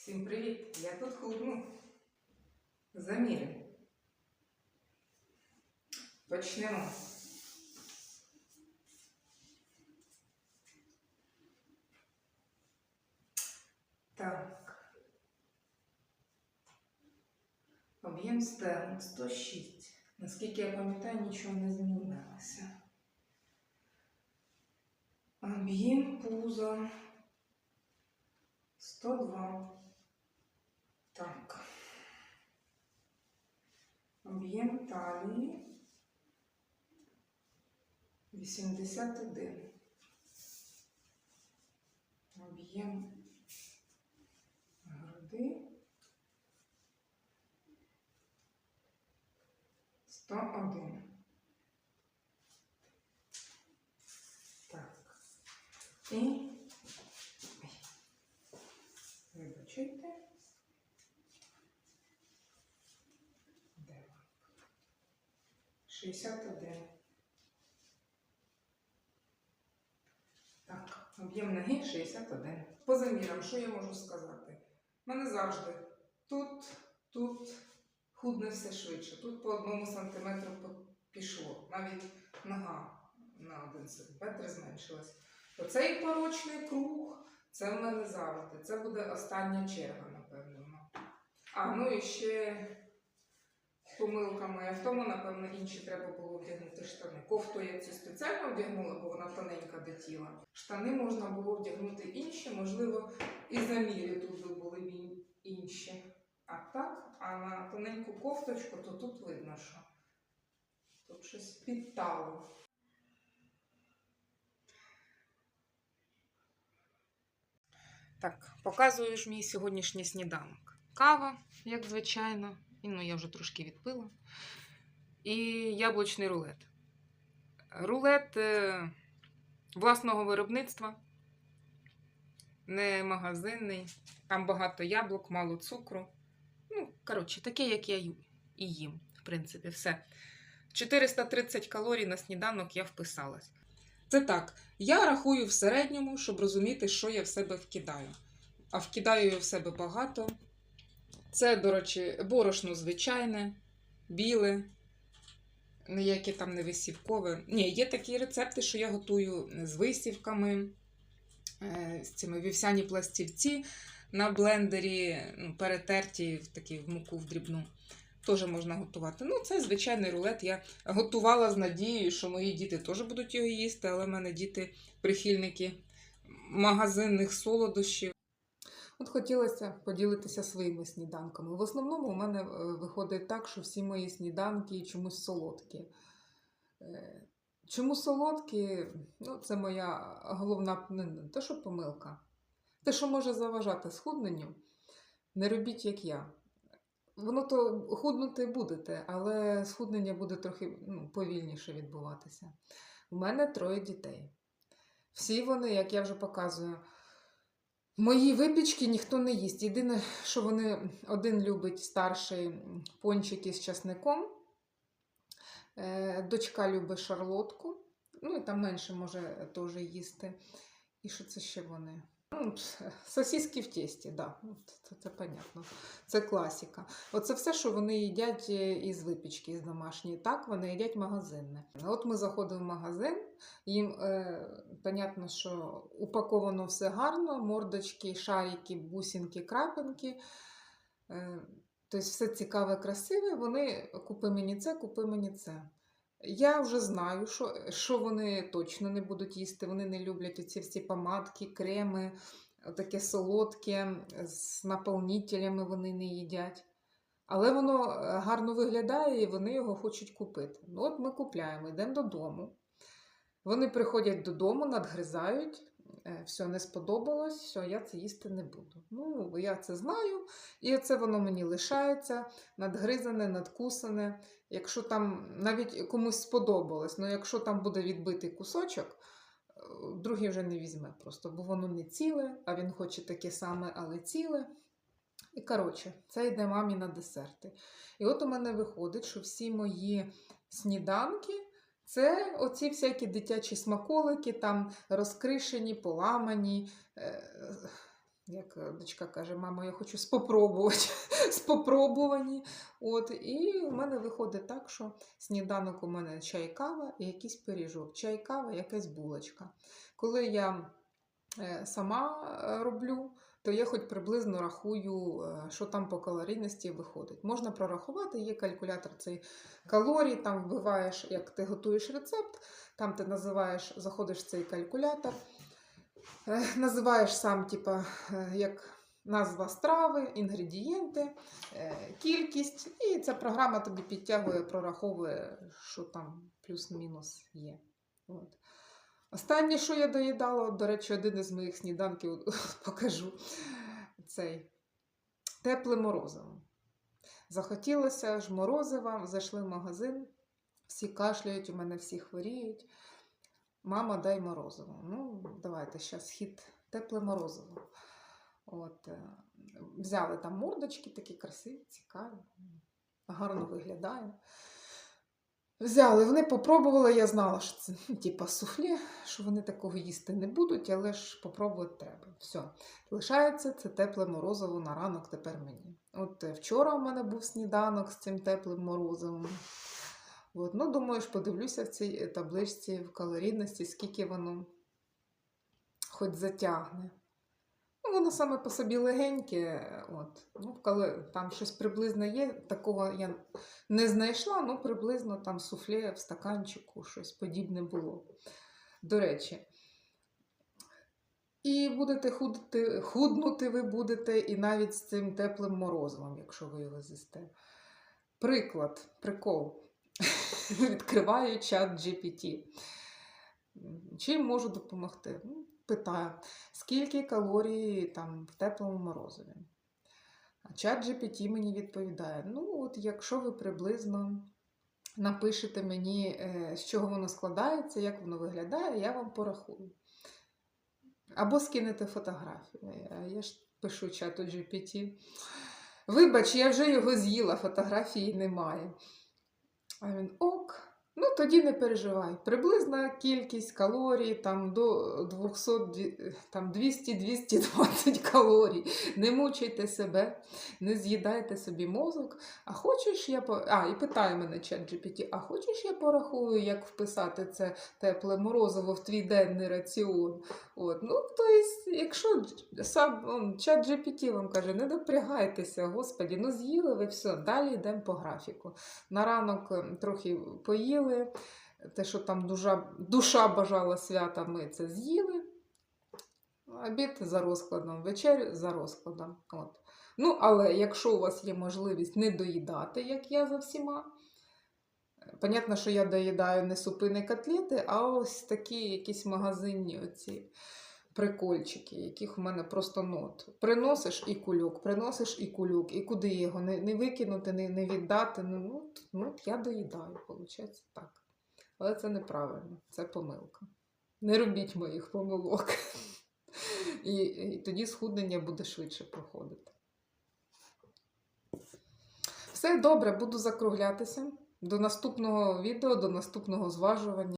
Всім привіт! Я тут худну. Заміри. Почнемо. Так. Об'єм стерн 106. Наскільки я пам'ятаю, нічого не змінилося. Об'єм пуза 102. Так. Об'єм талії 81. Об'єм груди 101. Так. І 61. Так, об'єм ноги 61. По замірам, що я можу сказати? У мене завжди тут, тут худне все швидше. Тут по одному сантиметру пішло. Навіть нога на один сантиметр зменшилась. Оцей порочний круг це в мене завжди. Це буде остання черга, напевно. А, ну і ще помилка моя в тому, напевно, інші треба було вдягнути штани. Кофту я цю спеціально вдягнула, бо вона тоненька до тіла. Штани можна було вдягнути інші, можливо, і заміри тут би були інші. А так, а на тоненьку кофточку, то тут видно, що тут щось підтало. Так, показую ж мій сьогоднішній сніданок. Кава, як звичайно, ну я вже трошки відпила. І яблучний рулет. Рулет е, власного виробництва, не магазинний. Там багато яблук, мало цукру. Ну, коротше, таке, як я і їм, в принципі, все. 430 калорій на сніданок я вписалась. Це так. Я рахую в середньому, щоб розуміти, що я в себе вкидаю. А вкидаю я в себе багато. Це, до речі, борошно звичайне, біле, ніяке там не висівкове. Ні, є такі рецепти, що я готую з висівками, е, з цими вівсяні пластівці на блендері, ну, перетерті в такі в муку в дрібну. Теж можна готувати. Ну, це звичайний рулет. Я готувала з надією, що мої діти теж будуть його їсти, але в мене діти прихильники магазинних солодощів. От хотілося поділитися своїми сніданками. В основному у мене е, виходить так, що всі мої сніданки чомусь солодкі. Е, Чому солодкі? Ну, це моя головна не, те, що помилка. Те, що може заважати схудненню, не робіть, як я. Воно то худнути будете, але схуднення буде трохи ну, повільніше відбуватися. У мене троє дітей. Всі вони, як я вже показую, мої випічки ніхто не їсть. Єдине, що вони один любить старший пончики з часником, е, дочка любить шарлотку, ну і там менше може теж їсти. І що це ще вони? Ну, Сосиски в тісті, да. це, це понятно. Це класика. Оце все, що вони їдять е, із випічки, із домашньої. Так, вони їдять магазинне. От ми заходимо в магазин, їм е, понятно, що упаковано все гарно: мордочки, шарики, бусинки, крапинки. Е, тобто все цікаве, красиве. Вони купи мені це, купи мені це. Я вже знаю, що, що вони точно не будуть їсти. Вони не люблять оці всі помадки, креми, таке солодке, з наповнителями вони не їдять. Але воно е, гарно виглядає і вони його хочуть купити. Ну, от ми купляємо, йдемо додому. Вони приходять додому, надгризають. Е, Все не сподобалось, все, я це їсти не буду. Ну, я це знаю, і це воно мені лишається надгризане, надкусане. Якщо там навіть комусь сподобалось, але якщо там буде відбитий кусочок, е, другий вже не візьме просто, бо воно не ціле, а він хоче таке саме, але ціле. І коротше, це йде мамі на десерти. І от у мене виходить, що всі мої сніданки це оці всякі дитячі смаколики, там розкришені, поламані. е, Як дочка каже, мама, я хочу спопробувати. Спопробувані. От, і в мене виходить так, що сніданок у мене чай, кава і якийсь пиріжок. Чай, кава, якась булочка. Коли я е, сама е, роблю, то я хоч приблизно рахую, що там по калорійності виходить. Можна прорахувати, є калькулятор цей калорій, там вбиваєш, як ти готуєш рецепт, там ти називаєш, заходиш в цей калькулятор, е, називаєш сам, типа, е, як назва страви, інгредієнти, е, кількість, і ця програма тобі підтягує, прораховує, що там плюс-мінус є. От. Останнє, що я доїдала, до речі, один із моїх сніданків покажу цей тепле морозиво. Захотілося ж морозива, зайшли в магазин, всі кашляють, у мене всі хворіють. Мама, дай морозиво. Ну, давайте зараз хід тепле морозиво. От, е, взяли там мордочки такі красиві, цікаві, гарно виглядає. Взяли, вони попробували, я знала, що це ну, типа суфле, що вони такого їсти не будуть, але ж попробувати треба. Все. Лишається це тепле морозиво на ранок тепер мені. От е, вчора у мене був сніданок з цим теплим морозивом. От, ну, думаю, ж подивлюся в цій е, табличці в калорійності, скільки воно хоч затягне. Ну, воно саме по собі легеньке. От. Ну, коли там щось приблизно є, такого я не знайшла, ну приблизно там суфле в стаканчику, щось подібне було. До речі. І будете худити, худнути ви будете і навіть з цим теплим морозивом, якщо ви його з'їсте. Приклад, прикол. Відкриваю чат GPT. Чим можу допомогти? Питаю, скільки калорій там в теплому морозиві? А чат GPT мені відповідає: ну, от якщо ви приблизно напишете мені, е, з чого воно складається, як воно виглядає, я вам порахую. Або скинете фотографію. Я ж пишу чату GPT. Вибач, я вже його з'їла, фотографії немає. А він ок. Ну, тоді не переживай. Приблизна кількість калорій там до 200, там 200-220 калорій. Не мучайте себе, не з'їдайте собі мозок. А хочеш я по. А, і питає мене чат GPT, а хочеш я порахую, як вписати це тепле морозиво в твій денний раціон? От. Ну, тобто, якщо сам чат вам каже, не напрягайтеся, господі, ну з'їли ви все, далі йдемо по графіку. На ранок ем, трохи поїли, те, що там душа, душа бажала свята, ми це з'їли. Обід за розкладом, вечерю за розкладом. От. Ну, але якщо у вас є можливість не доїдати, як я за всіма, понятно, що я доїдаю не супи, не котлети, а ось такі якісь магазинні оці прикольчики, яких у мене просто нот. Приносиш і кульок, приносиш і кульок, і куди його не, не викинути, не, не віддати. Ну, ну, ну, я доїдаю, виходить так. Але це неправильно, це помилка. Не робіть моїх помилок. І, і тоді схуднення буде швидше проходити. Все добре, буду закруглятися. До наступного відео, до наступного зважування.